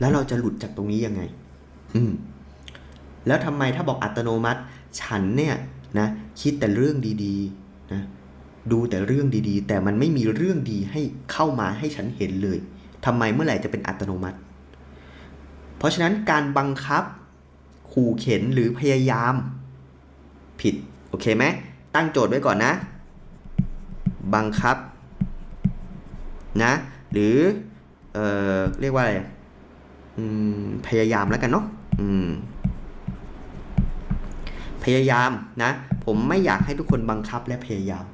แล้วเราจะหลุดจากตรงนี้ยังไง อืม แล้วทำไมถ้าบอกอัตโนมัติ ฉันเนี่ยนะคิดแต่เรื่องดีๆนะดูแต่เรื่องดีๆ แต่มันไม่มีเรื่องดีให้เข้ามาให้ฉันเห็นเลยทำไมเมื่อไหร่จะเป็นอัตโนมัติ เพราะฉะนั้นการบังคับ ขู่เข็นหรือพยายาม ผิด โอเคไหมตั้งโจทย์ไว้ก่อนนะ บังคับ นะ หรือเออเรียกว่าอะไร พยายามแล้วกันเนาะพยายามนะ ผมไม่อยากให้ทุกคนบังคับและพยายาม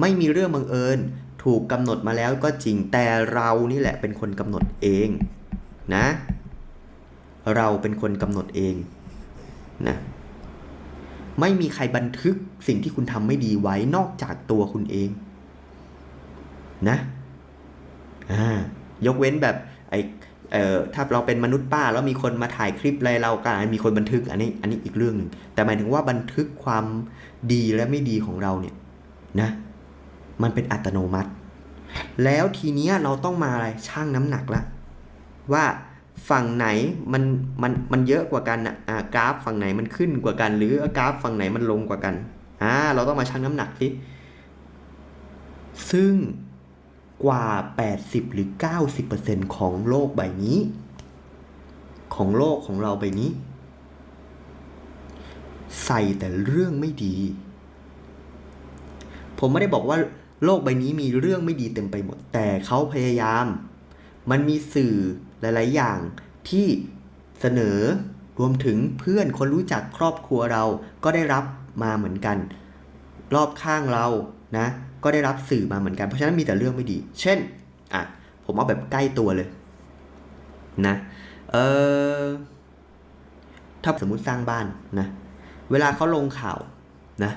ไม่มีเรื่องบังเอิญถูกกำหนดมาแล้วก็จริงแต่เรานี่แหละเป็นคนกำหนดเองนะ เราเป็นคนกำหนดเองนะไม่มีใครบันทึกสิ่งที่คุณทำไม่ดีไว้นอกจากตัวคุณเอง นะอ่ายกเว้นแบบ ไอเอ่อถ้าเราเป็นมนุษย์ป้าแล้วมีคนมาถ่ายคลิปอะไรเราก็อาจมีคนบันทึกอันนี้อันนี้อีกเรื่องหนึ่งแต่หมายถึงว่าบันทึกความดีและไม่ดีของเราเนี่ยนะมันเป็นอัตโนมัติ แล้วทีเนี้ยเราต้องมาอะไรชั่งน้ำหนักละว่าฝั่งไหนมันมันมันเยอะกว่ากันอะกราฟฝั่งไหนมันขึ้นกว่ากัน หรือกราฟฝั่งไหนมันลงกว่ากันอ่าเราต้องมาชั่งน้ำหนักสิซึ่ง กว่า 80 หรือ 90%ของโลกใบนี้ ของโลกของเราใบนี้ ใส่แต่เรื่องไม่ดี ผมไม่ได้บอกว่าโลกใบนี้มีเรื่องไม่ดีเต็มไปหมด แต่เขาพยายาม มันมีสื่อหลาย ๆ อย่างที่เสนอรวมถึงเพื่อนคนรู้จักครอบครัวเราก็ได้รับมาเหมือนกัน รอบข้างเรานะ ก็ได้รับสื่อมาเหมือนกัน เพราะฉะนั้นมีแต่เรื่องไม่ดี เช่น อะ ผมเอาแบบใกล้ตัวเลย นะ เออถ้าสมมุติสร้างบ้านนะ เวลาเขาลงข่าวนะ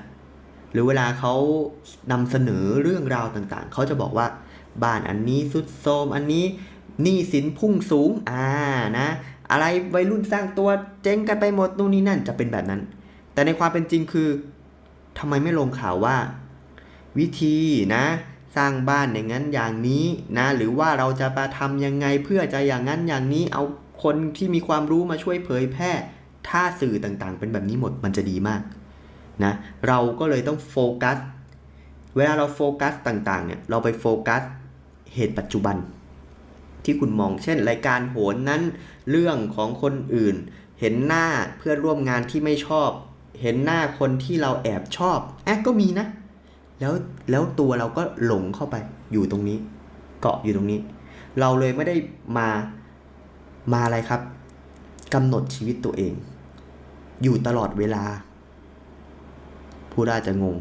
หรือเวลาเขานำเสนอเรื่องราวต่างๆ เขาจะบอกว่า บ้านอันนี้สุดโทรมอันนี้หนี้สินพุ่งสูง อ่า นะ อะไรวัยรุ่นสร้างตัวเจ๊งกันไปหมดนู่นนี่นั่นจะเป็นแบบนั้น แต่ในความเป็นจริงคือ ทำไมไม่ลงข่าวว่า วิธีนะ สร้างบ้านอย่างนั้นอย่างนี้นะ หรือว่าเราจะมาทำยังไงเพื่อจะอย่างนั้นอย่างนี้เอาคนที่มีความรู้มาช่วยเผยแพร่ ถ้าสื่อต่างๆ เป็นแบบนี้หมดมันจะดีมากนะเราก็เลยต้องโฟกัส เวลาเราโฟกัสต่างๆเนี่ยเราไปโฟกัสเหตุปัจจุบัน ที่คุณมองเช่น รายการโหนนั้น เรื่องของคนอื่น เห็นหน้าเพื่อนร่วมงานที่ไม่ชอบ เห็นหน้าคนที่เราแอบชอบแอบก็มีนะ แล้วแล้วตัวเราก็หลงเข้าไปอยู่ตรงนี้ เกาะอยู่ตรงนี้ เราเลยไม่ได้มามาอะไรครับกำหนดชีวิตตัวเอง อยู่ตลอดเวลา ผู้ได้จะงง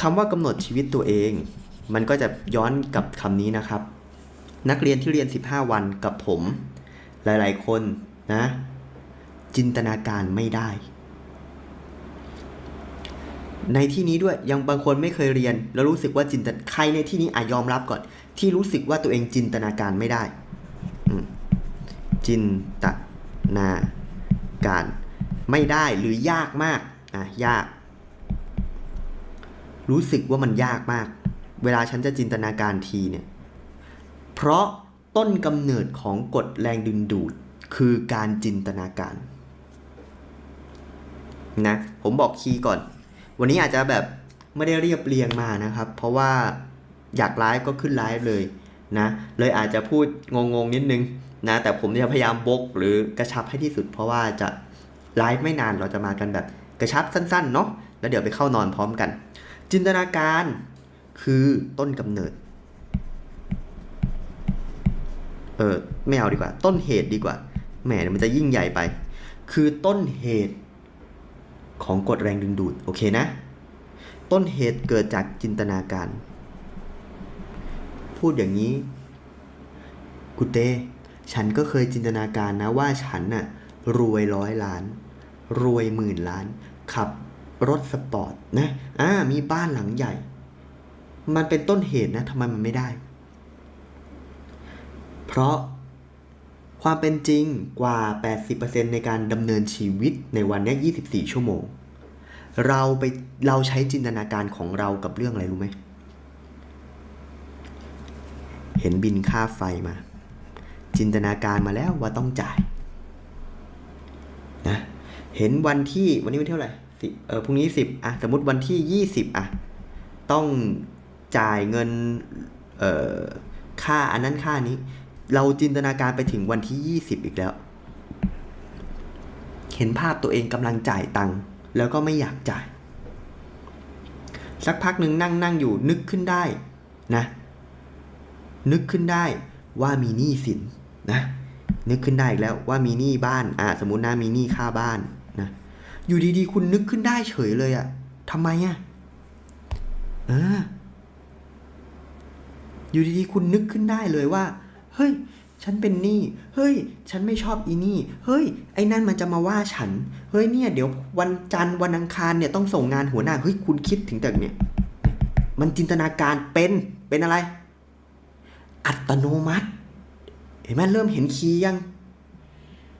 คำว่ากำหนดชีวิตตัวเอง มันก็จะย้อนกับคำนี้นะครับ นักเรียนที่เรียน 15 วันกับผม หลาย ๆ คนนะ จินตนาการไม่ได้ ในที่นี้ด้วยยังบางคนไม่เคยเรียน แล้วรู้สึกว่าจินตใครในที่นี้อายอมรับก่อน ที่รู้สึกว่าตัวเองจินตนาการไม่ได้ จินตนาการไม่ได้หรือยากมากอะยาก รู้สึกว่ามันยากมาก เวลาฉันจะจินตนาการทีเนี่ยเพราะต้นกำเนิดของกฎแรงดึงดูดคือการจินตนาการ นะผมบอกคีย์ก่อน วันนี้อาจจะแบบไม่ได้เรียบเรียงมานะครับ เพราะว่าอยากไลฟ์ก็ขึ้นไลฟ์เลยนะเลยอาจจะพูดงงๆนิดนึงนะแต่ผมจะพยายามบกหรือกระชับให้ที่สุด เพราะว่าจะไลฟ์ไม่นานเราจะมากันแบบกระชับสั้นๆเนาะแล้วเดี๋ยวไปเข้านอนพร้อมกัน จินตนาการคือต้นกำเนิดเออไม่เอาดีกว่า ต้นเหตุดีกว่าแหมมันจะยิ่งใหญ่ไป คือต้นเหตุ ของกฎแรงดึงดูด โอเคนะ ต้นเหตุเกิดจากจินตนาการ พูดอย่างนี้กุเต้ฉันก็เคยจินตนาการนะว่าฉันน่ะรวยร้อยล้าน รวยหมื่นล้าน ขับรถสปอร์ตนะอ่ามีบ้านหลังใหญ่ มันเป็นต้นเหตุนะทำไมมันไม่ได้ เพราะ ความเป็นจริงกว่า 80%ในการดำเนินชีวิตในวันนี้ย24 ชั่วโมง เราไปเราใช้จินตนาการของเรากับเรื่องอะไรรู้ไหม เห็นบินค่าไฟมา จินตนาการมาแล้วว่าต้องจ่ายนะเห็นวันที่วันนี้วันเท่าไหร่สิเออพรุ่งนี้สิบอะสมมติวันที่ยี่สิบอะต้องจ่ายเงินเอ่อค่าอันนั้นค่านี้ เราจินตนาการไปถึงวันที่ยี่สิบอีกแล้ว เห็นภาพตัวเองกำลังจ่ายตังค์แล้วก็ไม่อยากจ่าย สักพักหนึ่งนั่งนั่งอยู่นึกขึ้นได้นะ นึกขึ้นได้ว่ามีหนี้สินนะ นึกขึ้นได้อีกแล้วว่ามีหนี้บ้านอ่าสมมตินะมีหนี้ค่าบ้านนะ อยู่ดีๆ คุณนึกขึ้นได้เฉยเลยอะทำไมอะอออยู่ดีๆ คุณนึกขึ้นได้เลยว่า เฮ้ย ฉันเป็นหนี้ เฮ้ย ฉันไม่ชอบอีนี่ เฮ้ย ไอ้นั่นมันจะมาว่าฉัน เฮ้ยเนี่ยเดี๋ยววันจันทร์วันอังคารเนี่ยต้องส่งงานหัวหน้า เฮ้ยคุณคิดถึงแต่เนี่ย มันจินตนาการเป็น เป็นอะไร อัตโนมัติ เห็นไหมเริ่มเห็นคีย์ยัง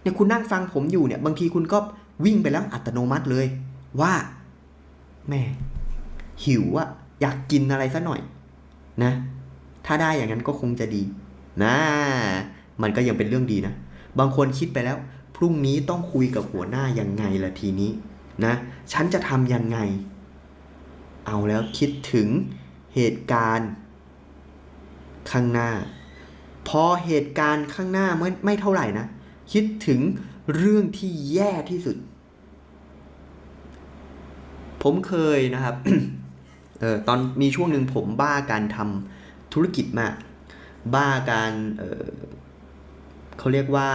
เนี่ยคุณนั่งฟังผมอยู่เนี่ย บางทีคุณก็วิ่งไปแล้วอัตโนมัติเลย ว่าแม่หิวอะอยากกินอะไรสักหน่อย นะ ถ้าได้อย่างนั้นก็คงจะดี นะมันก็ยังเป็นเรื่องดีนะ บางคนคิดไปแล้ว พรุ่งนี้ต้องคุยกับหัวหน้ายังไงล่ะทีนี้นะ ฉันจะทำยังไง เอาแล้วคิดถึงเหตุการณ์ ข้างหน้า พอเหตุการณ์ข้างหน้าไม่ไม่เท่าไหร่นะ คิดถึงเรื่องที่แย่ที่สุด ผมเคยนะครับ เออตอนมีช่วงหนึ่งผมบ้าการทำธุรกิจมาก บ้าการเเขาเรียกว่า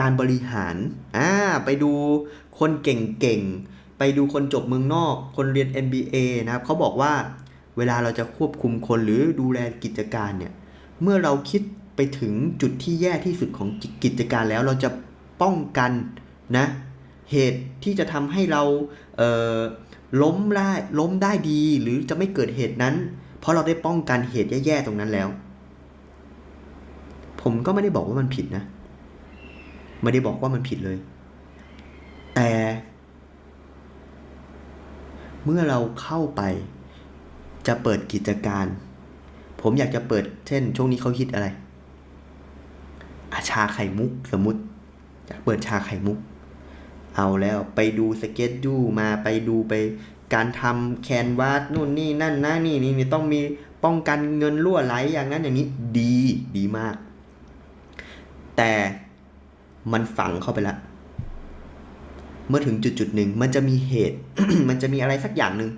การบริหาร อ่า ไปดูคนเก่งๆ ไปดูคนจบเมืองนอก คนเรียน MBA นะครับเขาบอกว่าเวลาเราจะควบคุมคนหรือดูแลกิจการเนี่ย เมื่อเราคิดไปถึงจุดที่แย่ที่สุดของกิจการแล้วเราจะป้องกันนะ เหตุที่จะทำให้เราเล้มได้ล้มได้ดีหรือจะไม่เกิดเหตุนั้น เพราะเราได้ป้องกันเหตุแย่ๆตรงนั้นแล้ว ผมก็ไม่ได้บอกว่ามันผิดนะ ไม่ได้บอกว่ามันผิดเลย แต่ เมื่อเราเข้าไปจะเปิดกิจการ ผมอยากจะเปิดเช่น ช่วงนี้เขาฮิตอะไร อาชาไข่มุกสมมติอยากเปิดชาไข่มุก เอาแล้วไปดูสเก็ตดูมาไปดูไปการทำแคนวาสนู่นนี่นั่นนะนี่นี่นี่ต้องมีป้องกันเงินรั่วไหลอย่างนั้นอย่างนี้ดีดีมาก แต่มันฝังเข้าไปแล้วเมื่อถึงจุดจุดหนึ่งมันจะมีเหตุ มันจะมีอะไรสักอย่างหนึ่ง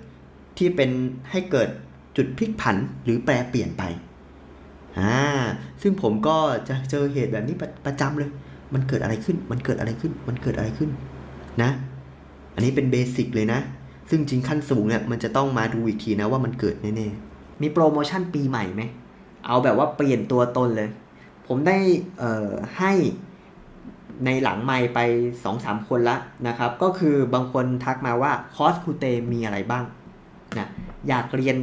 ที่เป็นให้เกิดจุดพลิกผันหรือแปรเปลี่ยนไปอ่าซึ่งผมก็จะเจอเหตุแบบนี้ประประจำเลย มันเกิดอะไรขึ้น มันเกิดอะไรขึ้น มันเกิดอะไรขึ้นนะ อันนี้เป็นเบสิกเลยนะ ซึ่งจริงขั้นสูงเนี่ยมันจะต้องมาดูอีกทีนะว่ามันเกิดแน่ๆมีโปรโมชั่นปีใหม่ไหม เอาแบบว่าเปลี่ยนตัวตนเลย ผมได้เออให้ในหลังไมค์ไปสองสามคนละนะครับ ก็คือบางคนทักมาว่าคอร์สคูเตมีอะไรบ้างนะอยากเรียน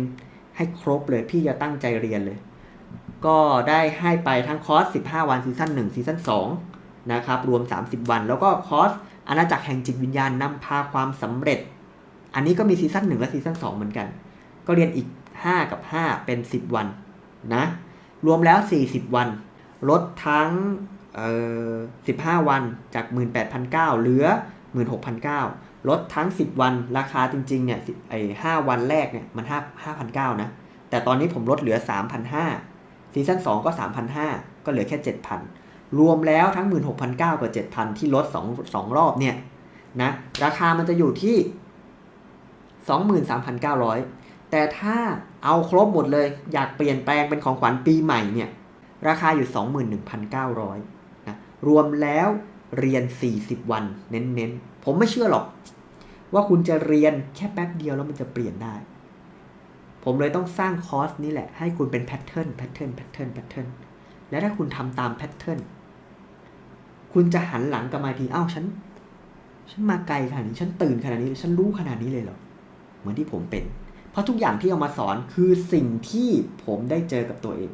ให้ครบเลยพี่จะตั้งใจเรียนเลย ก็ได้ให้ไปทั้งคอร์ส 15 วันซีซั่น1ซีซั่น2นะครับ รวม 30 วัน แล้วก็คอร์สอาณาจักรแห่งจิตวิญญาณนำพาความสำเร็จ อันนี้ก็มีซีซั่น1และซีซั่น2เหมือนกัน ก็เรียนอีก 5 กับ 5 เป็น 10 วันนะ รวมแล้ว 40 วัน ลดทั้งเอ่อ15 วันจาก 18,900เหลือ 16,900ลดทั้ง 10 วันราคาจริงๆเนี่ยไอ้5วันแรกเนี่ยมัน5 5,900นะแต่ตอนนี้ผมลดเหลือ 3,500ซีซั่น2ก็ 3,500 ก็เหลือแค่ 7,000 รวมแล้วทั้ง 16,900 กับ 7,000 ที่ลด2 2รอบเนี่ยนะราคามันจะอยู่ที่ 23,900 แต่ถ้าเอาครบหมดเลยอยากเปลี่ยนแปลงเป็นของขวัญปีใหม่เนี่ย ราคาอยู่ 21,900นะรวมแล้วเรียน 40 วันเน้นๆ ผมไม่เชื่อหรอก ว่าคุณจะเรียนแค่แป๊บเดียวแล้วมันจะเปลี่ยนได้ ผมเลยต้องสร้างคอร์สนี้แหละ ให้คุณเป็นแพทเทิร์นแพทเทิร์นแพทเทิร์นแพทเทิร์นและถ้าคุณทำตามแพทเทิร์นคุณจะหันหลังกลับมาทีอ้าวฉัน ฉันมาไกลขนาดนี้ฉันตื่นขนาดนี้ฉันรู้ขนาดนี้เลยเหรอเหมือนที่ผมเป็น เพราะทุกอย่างที่เอามาสอนคือสิ่งที่ผมได้เจอกับตัวเอง